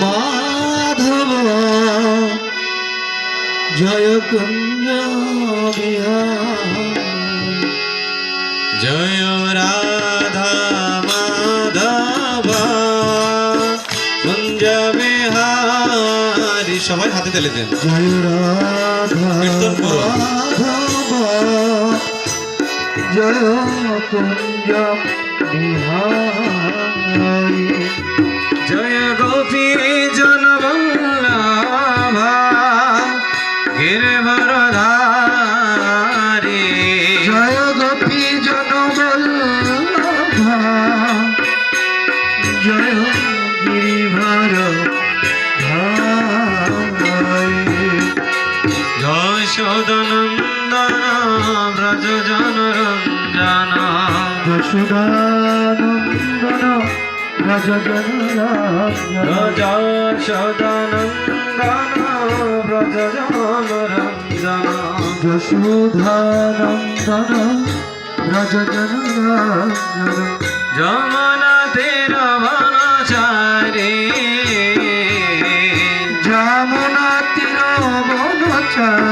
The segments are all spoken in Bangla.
মাধব জয় কুঞ্জ জয় রাধা মাধব কুঞ্জ বিহারি। সবাই হাতে তালে দেন। জয় রাধা জয় কুঞ্জ বিহারী। জয় সদনন্দন ব্রজ জনরঞ্জন যশোদানন্দন রাজজনরাজন জয় সদনন্দন ব্রজ জনরঞ্জন যশোধানন্দন রাজজনরাজন যমনা তীর বনচারী। যমুনা তীর বনচারী।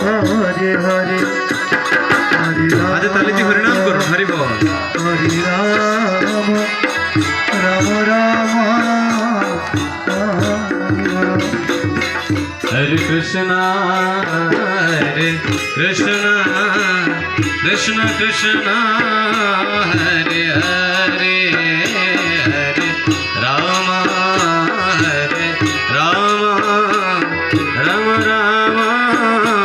হরে হরে হরে আজে তাহলে কি হরিনাম করো হরি বল। হরে রাম রাম রাম হরে কৃষ্ণ হরে কৃষ্ণ কৃষ্ণ কৃষ্ণ হরে হরে হরে রাম হরে রাম রাম রাম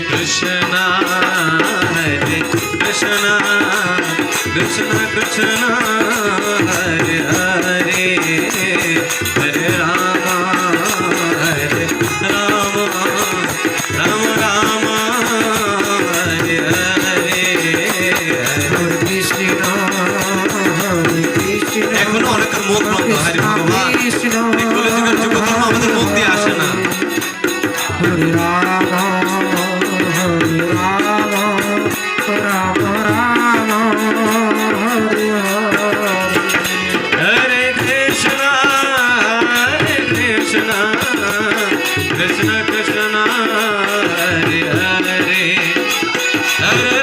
কৃষ্ণ হরে কৃষ্ণ কৃষ্ণ কৃষ্ণ হরে হরে হরে রাম হরে রাম রাম রাম হরে হরে কৃষ্ণ কৃষ্ণ এখনও অনেকের মুখ বন্ধ হরে ভগবান। কৃষ্ণ আমাদের মুখ দিয়ে আসে না। হরে রাম Hey!